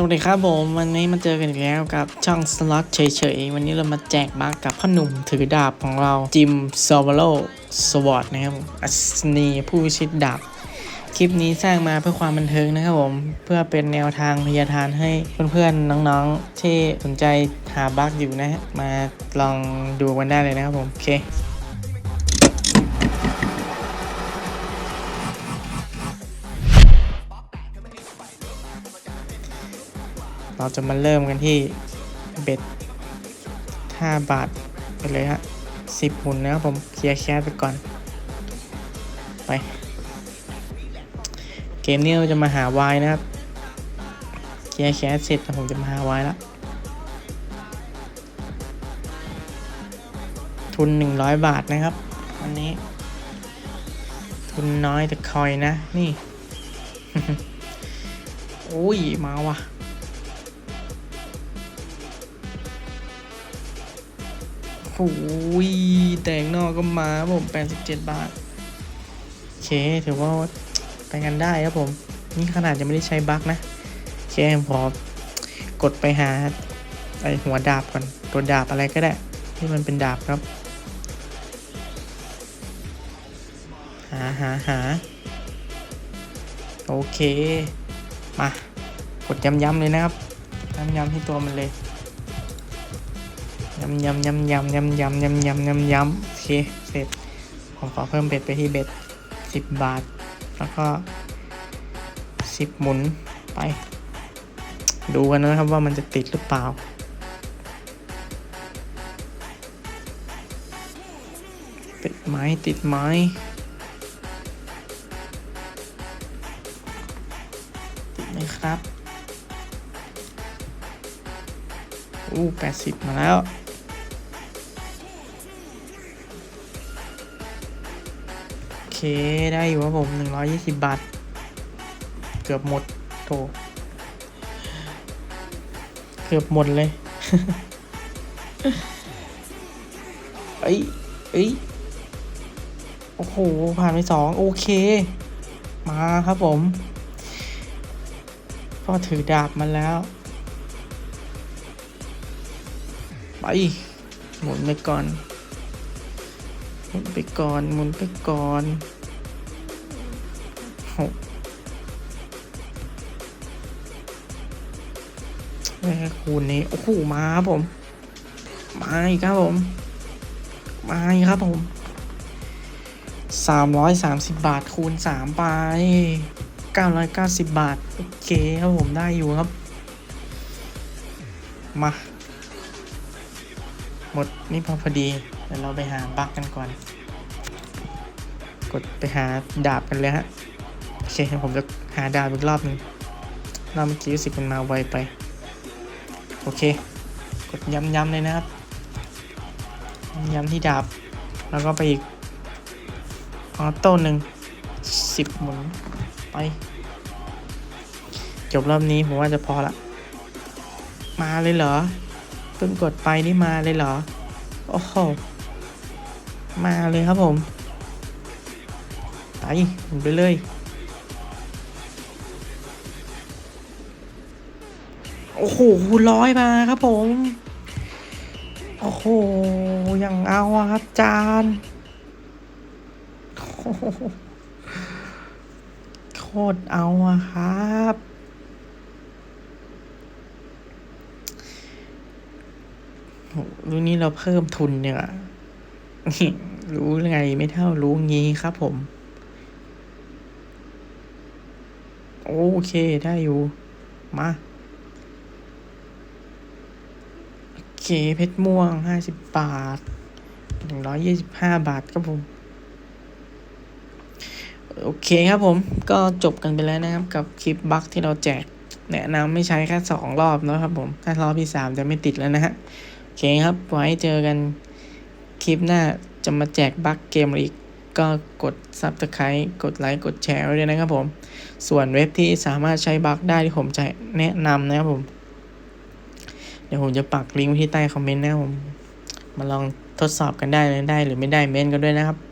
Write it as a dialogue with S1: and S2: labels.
S1: สวัสดีครับผม วันนี้มาเจอกันอีกแล้วกับช่องสล็อตเฉยๆ วันนี้เรามาแจกบัคกับพ่อหนุ่มถือดาบของเราจิมซาวโลสวอตนะครับอัศนีผู้วิชิตดาบ คลิปนี้สร้างมาเพื่อความบันเทิงนะครับผม เพื่อเป็นแนวทางพยาทานให้เพื่อนๆ น้องๆ ที่สนใจหาบัคอยู่นะ มาลองดูกันได้เลยนะครับผม โอเค เราจะมาเริ่มกันที่เบ็ด5บาทไปเลยฮะ10หมุนนะครับผมเคลียร์แคสไปก่อน ไป เกมนี้เราจะมาหาวายนะครับ เคลียร์แคสเสร็จแล้วผมจะมาหาวายแล้วทุน 100 บาทนะครับวันนี้ ทุนน้อยแต่คอยนะ นี่ อุ้ย มาว่ะ โอ้ยแต่งนอกก็มาครับผม87 บาท โอเค ถือว่าไปกันได้ครับผม นี่ขนาดยังไม่ได้ใช้บั๊กนะ โอเคผมขอกดไปหาไอหัวดาบก่อน ตัวดาบอะไรก็ได้ ที่มันเป็นดาบครับ หาหาหาโอเค มากดย้ำๆเลยนะครับย้ำๆที่ตัวมันเลย ยำยำยำยำยำยำยำยำยำยำโอเคเสร็จ ผมขอเพิ่มเบ็ดไปที่เบ็ดสิบบาท แล้วก็สิบหมุนไป ดูกันนะครับว่ามันจะติดหรือเปล่าติดไหมติดไหมติดไหมครับอู้แปดสิบมาแล้ว เคได้อยู่ครับผม 120 บาท เกือบหมดโถเกือบหมดเลยเอ้ยเอ้ยโอ้โห ผ่านไปสองโอเค มาครับผม ก็ถือดาบมาแล้ว ไป หมุนไปก่อน หมุนไปก่อนหมุนไปก่อนหกแม่คูณนี้โอ้โหมาครับผม มาอีกครับผม มาอีกครับผมสามร้อยสามสิบบาทคูณสามไปเก้าร้อยเก้าสิบบาท โอเคครับผมได้อยู่ครับ มา หมดนี่พอพอดีเดี๋ยวเราไปหาบักกันก่อน กดไปหาดาบกันเลยฮะ โอเคเดี๋ยวผมจะหาดาบอีกรอบหนึ่งรอบเมื่อกี้รู้สึกมันมาไวไป โอเค กดย้ำๆเลยนะครับ ย้ำที่ดาบ แล้วก็ไปอีกออโต้หนึ่งสิบหมุนไป จบรอบนี้ผมว่าจะพอละ มาเลยเหรอ เพิ่งกดไปนี่มาเลยเหรอ โอ้โห มาเลยครับผมไปหนไปเลยโอ้โหร้อยมาครับผม โอ้โห อย่างเอาครับจานโอ้โหโคตรเอาอะครับ โห รู้นี้เราเพิ่มทุนเนี่ยรู้ไงไม่เท่ารู้งี้ครับผม โอเคได้อยู่ มาโอเค เพชรม่วงห้าสิบบาทหนึ่งร้อยยี่สิบห้าบาทครับผม โอเคครับผม ก็จบกันไปแล้วนะครับ กับคลิปบัคที่เราแจก แนะนำไม่ใช้แค่สองรอบนะครับผม ถ้ารอบที่สามจะไม่ติดแล้วนะฮะ เคครับ ไว้เจอกันคลิปหน้าจะมาแจกบัคเกมอีก ก็กด Subscribe กดไลค์ กดแชร์ไว้ด้วยนะครับผม ส่วนเว็บที่สามารถใช้บัคได้ที่ผมจะแนะนำนะครับผม เดี๋ยวผมจะปักลิงก์ไว้ที่ใต้คอมเมนต์นะครับผม มาลองทดสอบกันได้เลยได้หรือไม่ได้เมนกันด้วยนะครับ